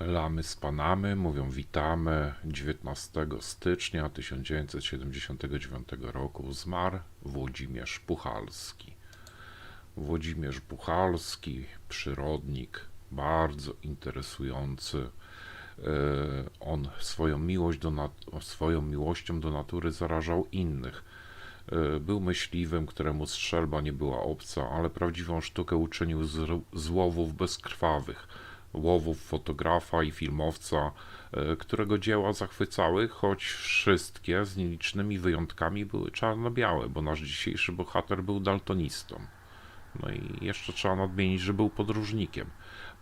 Lamy z Panamy mówią witamy 19 stycznia 1979 roku zmarł Włodzimierz Puchalski. Włodzimierz Puchalski, przyrodnik, bardzo interesujący. E, On swoją, miłość do swoją miłością do natury zarażał innych. E, Był myśliwym, któremu strzelba nie była obca, ale prawdziwą sztukę uczynił z, z łowów bezkrwawych, łowów fotografa i filmowca, e, którego dzieła zachwycały, choć wszystkie z nielicznymi wyjątkami były czarno-białe, bo nasz dzisiejszy bohater był daltonistą. No i jeszcze trzeba nadmienić, że był podróżnikiem.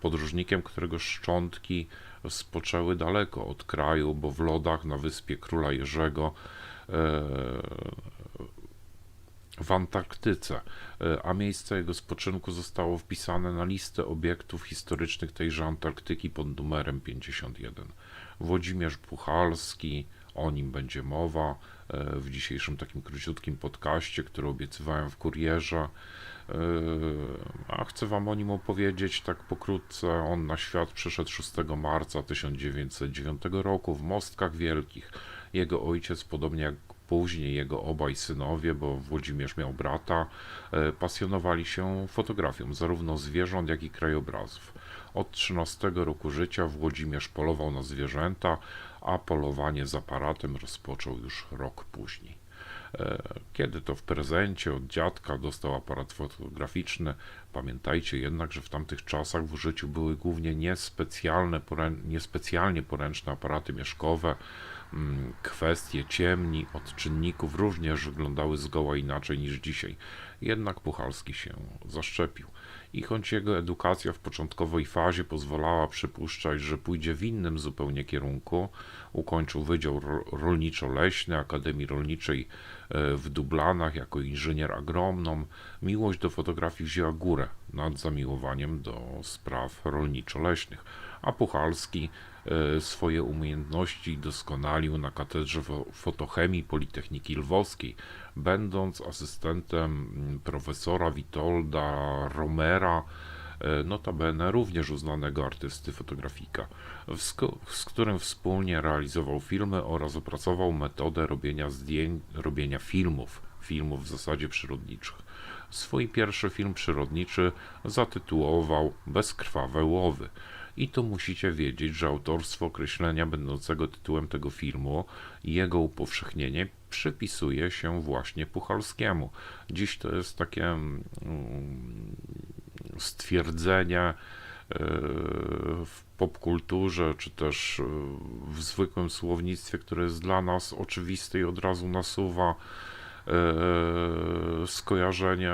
Podróżnikiem, którego szczątki spoczęły daleko od kraju, bo w lodach na wyspie Króla Jerzego e, w Antarktyce, e, a miejsce jego spoczynku zostało wpisane na listę obiektów historycznych tejże Antarktyki pod numerem 51. Włodzimierz Puchalski, o nim będzie mowa e, w dzisiejszym takim króciutkim podcaście, który obiecywałem w kurierze. E, A chcę Wam o nim opowiedzieć tak pokrótce. On na świat przyszedł 6 marca 1909 roku w Mostkach Wielkich. Jego ojciec, podobnie jak później jego obaj synowie, bo Włodzimierz miał brata, e, pasjonowali się fotografią zarówno zwierząt, jak i krajobrazów. Od 13 roku życia Włodzimierz polował na zwierzęta, a polowanie z aparatem rozpoczął już rok później. E, Kiedy to w prezencie od dziadka dostał aparat fotograficzny, pamiętajcie jednak, że w tamtych czasach w użyciu były głównie niespecjalne, niespecjalnie poręczne aparaty mieszkowe. Mm, Kwestie ciemni, odczynników również wyglądały zgoła inaczej niż dzisiaj. Jednak Puchalski się zaszczepił. I choć jego edukacja w początkowej fazie pozwalała przypuszczać, że pójdzie w innym zupełnie kierunku, ukończył Wydział Ro- Rolniczo-Leśny Akademii Rolniczej e, w Dublanach jako inżynier agronom, miłość do fotografii wzięła górę nad zamiłowaniem do spraw rolniczo-leśnych, a Puchalski e, swoje umiejętności doskonalił na katedrze fo- fotochemii Politechniki Lwowskiej, będąc asystentem profesora Witolda Romera, e, notabene również uznanego artysty fotografika, z którym wspólnie realizował filmy oraz opracował metodę robienia zdjęć, robienia filmów, filmów w zasadzie przyrodniczych. Swój pierwszy film przyrodniczy zatytułował Bezkrwawe łowy. I to musicie wiedzieć, że autorstwo określenia będącego tytułem tego filmu i jego upowszechnienie przypisuje się właśnie Puchalskiemu. Dziś to jest takie mm, stwierdzenie e, w popkulturze, czy też e, w zwykłym słownictwie, które jest dla nas oczywiste i od razu nasuwa e, skojarzenie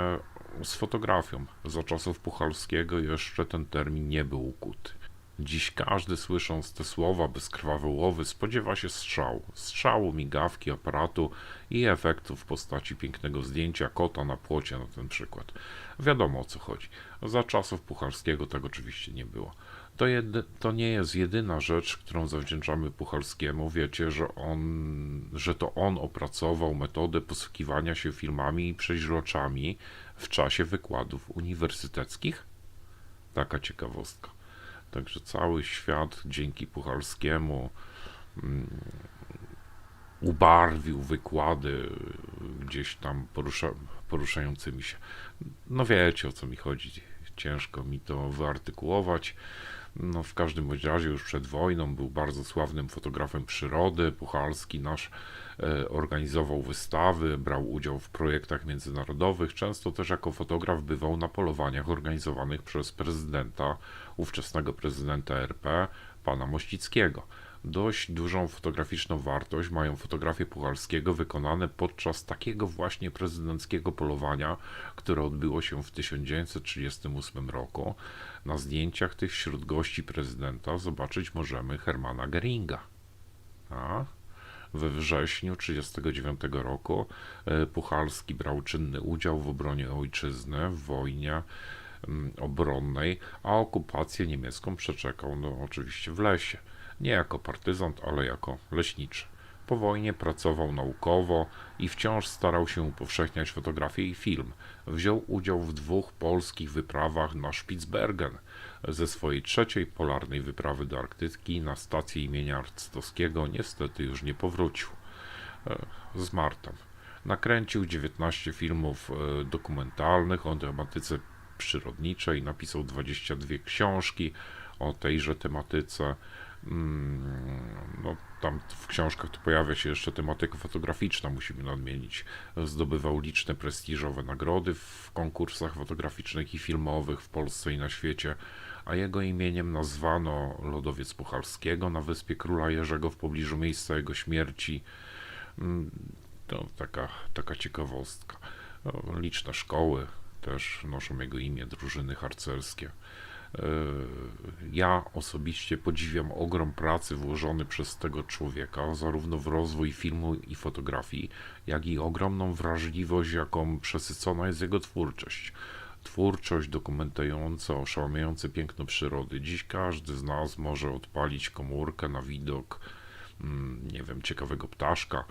z fotografią. Za czasów Puchalskiego jeszcze ten termin nie był ukuty. Dziś każdy słysząc te słowa bezkrwawe łowy spodziewa się strzału. Strzału, migawki, aparatu i efektu w postaci pięknego zdjęcia kota na płocie na ten przykład. Wiadomo o co chodzi. Za czasów Puchalskiego tak oczywiście nie było. To, jedy, to nie jest jedyna rzecz, którą zawdzięczamy Puchalskiemu. Wiecie, że on, że to on opracował metodę posługiwania się filmami i przeźroczami w czasie wykładów uniwersyteckich? Taka ciekawostka. Także cały świat dzięki Puchalskiemu mm, ubarwił wykłady gdzieś tam porusza, poruszającymi się. No wiecie o co mi chodzi. Ciężko mi to wyartykułować. No, w każdym razie już przed wojną był bardzo sławnym fotografem przyrody. Puchalski nasz e, organizował wystawy, brał udział w projektach międzynarodowych. Często też jako fotograf bywał na polowaniach organizowanych przez prezydenta, ówczesnego prezydenta RP, pana Mościckiego. Dość dużą fotograficzną wartość mają fotografie Puchalskiego wykonane podczas takiego właśnie prezydenckiego polowania, które odbyło się w 1938 roku. Na zdjęciach tych wśród gości prezydenta zobaczyć możemy Hermana Geringa. A? We wrześniu 1939 roku e, Puchalski brał czynny udział w obronie ojczyzny w wojnie obronnej, a okupację niemiecką przeczekał no, oczywiście w lesie. Nie jako partyzant, ale jako leśniczy. po wojnie pracował naukowo i wciąż starał się upowszechniać fotografię i film. Wziął udział w dwóch polskich wyprawach na Spitsbergen. Ze swojej trzeciej polarnej wyprawy do Arktyki na stację imienia Arctowskiego niestety już nie powrócił. E, Zmarł tam. Nakręcił 19 filmów e, dokumentalnych o tematyce przyrodniczej, napisał 22 książki o tejże tematyce. Mm, No, tam w książkach to pojawia się jeszcze tematyka fotograficzna, musimy nadmienić. Zdobywał liczne prestiżowe nagrody w konkursach fotograficznych i filmowych w Polsce i na świecie, a jego imieniem nazwano Lodowiec Puchalskiego na wyspie Króla Jerzego w pobliżu miejsca jego śmierci. Mm, To taka, taka ciekawostka. Liczne szkoły też noszą jego imię, drużyny harcerskie. E, Ja osobiście podziwiam ogrom pracy włożony przez tego człowieka, zarówno w rozwój filmu i fotografii, jak i ogromną wrażliwość, jaką przesycona jest jego twórczość. Twórczość dokumentująca oszałamiające piękno przyrody. Dziś każdy z nas może odpalić komórkę na widok, mm, nie wiem, ciekawego ptaszka,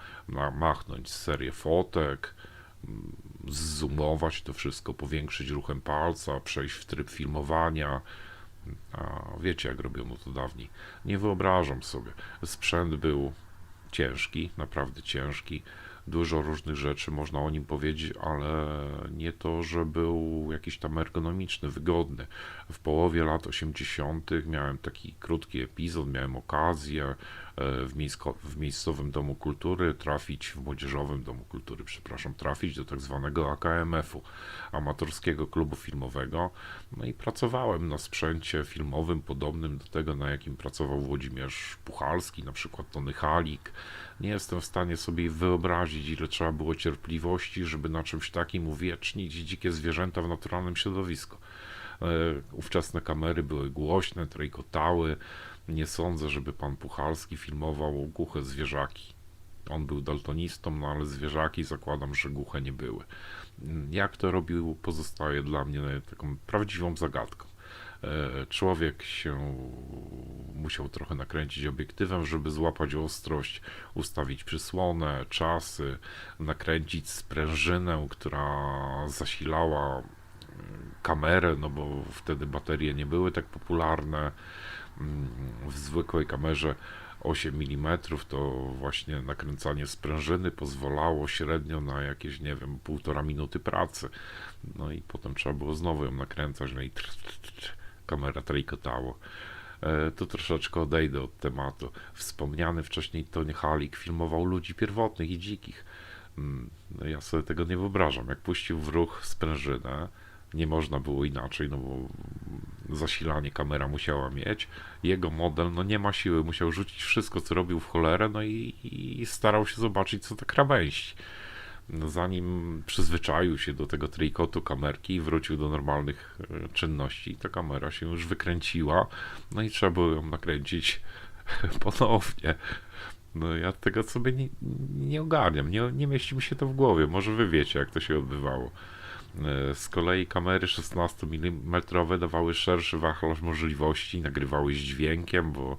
machnąć serię fotek, zoomować to wszystko, powiększyć ruchem palca, przejść w tryb filmowania. A wiecie, jak robiono to dawniej. Nie wyobrażam sobie. Sprzęt był ciężki, naprawdę ciężki. Dużo różnych rzeczy można o nim powiedzieć, ale nie to, że był jakiś tam ergonomiczny, wygodny. W połowie lat 80. miałem taki krótki epizod, miałem okazję w, miejsko, w miejscowym domu kultury trafić, w młodzieżowym domu kultury, przepraszam, trafić do tak zwanego AKMF-u, amatorskiego klubu filmowego. No i pracowałem na sprzęcie filmowym podobnym do tego, na jakim pracował Włodzimierz Puchalski, na przykład Tony Halik. Nie jestem w stanie sobie wyobrazić, ile trzeba było cierpliwości, żeby na czymś takim uwiecznić dzikie zwierzęta w naturalnym środowisku. E, Ówczesne kamery były głośne, trejkotały. Nie sądzę, żeby pan Puchalski filmował głuche zwierzaki. On był daltonistą, no ale zwierzaki zakładam, że głuche nie były. Jak to robił, pozostaje dla mnie taką prawdziwą zagadką. E, Człowiek się musiał trochę nakręcić obiektywem, żeby złapać ostrość, ustawić przysłonę, czasy, nakręcić sprężynę, która zasilała mm, kamerę, no bo wtedy baterie nie były tak popularne. W zwykłej kamerze 8 mm to właśnie nakręcanie sprężyny pozwalało średnio na jakieś, nie wiem, półtora minuty pracy. No i potem trzeba było znowu ją nakręcać, no i tr, tr, tr, kamera trajkotało. E, Tu troszeczkę odejdę od tematu. Wspomniany wcześniej Tony Halik filmował ludzi pierwotnych i dzikich. Mm, No ja sobie tego nie wyobrażam. Jak puścił w ruch sprężynę, nie można było inaczej, no bo zasilanie kamera musiała mieć. Jego model, no nie ma siły, musiał rzucić wszystko, co robił w cholerę, no i, i starał się zobaczyć, co ta krawędź. No, zanim przyzwyczaił się do tego trójkotu kamerki i wrócił do normalnych e, czynności, ta kamera się już wykręciła, no i trzeba było ją nakręcić ponownie. No ja tego sobie nie, nie ogarniam, nie, nie mieści mi się to w głowie, może wy wiecie, jak to się odbywało. E, Z kolei kamery 16 mm dawały szerszy wachlarz możliwości, nagrywały z dźwiękiem, bo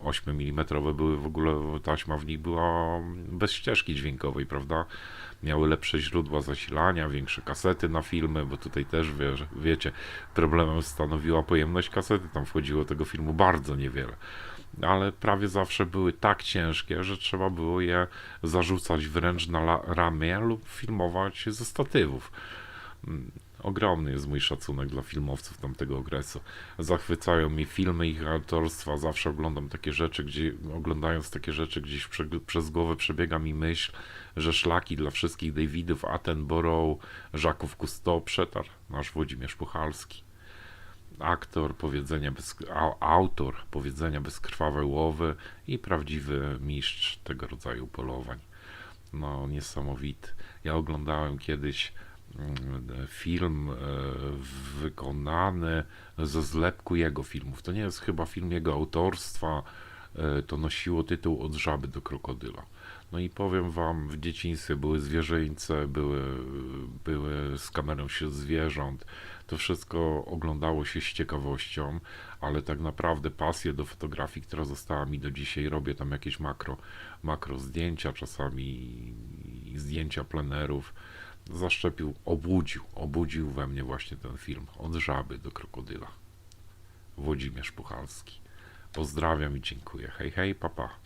8 mm były w ogóle, taśma w nich była bez ścieżki dźwiękowej, prawda? Miały lepsze źródła zasilania, większe kasety na filmy, bo tutaj też wie, wiecie, problemem stanowiła pojemność kasety, tam wchodziło tego filmu bardzo niewiele ale prawie zawsze były tak ciężkie, że trzeba było je zarzucać wręcz na ramię lub filmować ze statywów. Mm, Ogromny jest mój szacunek dla filmowców tamtego okresu. Zachwycają mnie filmy ich autorstwa. Zawsze oglądam takie rzeczy, gdzie oglądając takie rzeczy, gdzieś prze, przez głowę przebiega mi myśl, że szlaki dla wszystkich Davidów Attenborough, Żaków Cousteau przetarł nasz Włodzimierz Puchalski aktor powiedzenia bez, au- autor powiedzenia bezkrwawe łowy i prawdziwy mistrz tego rodzaju polowań. No, niesamowity. Ja oglądałem kiedyś film e, wykonany ze zlepku jego filmów. To nie jest chyba film jego autorstwa, e, to nosiło tytuł Od żaby do krokodyla. No i powiem wam, w dzieciństwie były zwierzyńce, były, były z kamerą wśród zwierząt. To wszystko oglądało się z ciekawością, ale tak naprawdę pasję do fotografii, która została mi do dzisiaj, robię tam jakieś makro, makro zdjęcia, czasami zdjęcia plenerów. Zaszczepił, obudził, obudził we mnie właśnie ten film. Od żaby do krokodyla. Włodzimierz Puchalski. Pozdrawiam i dziękuję. Hej, hej, papa.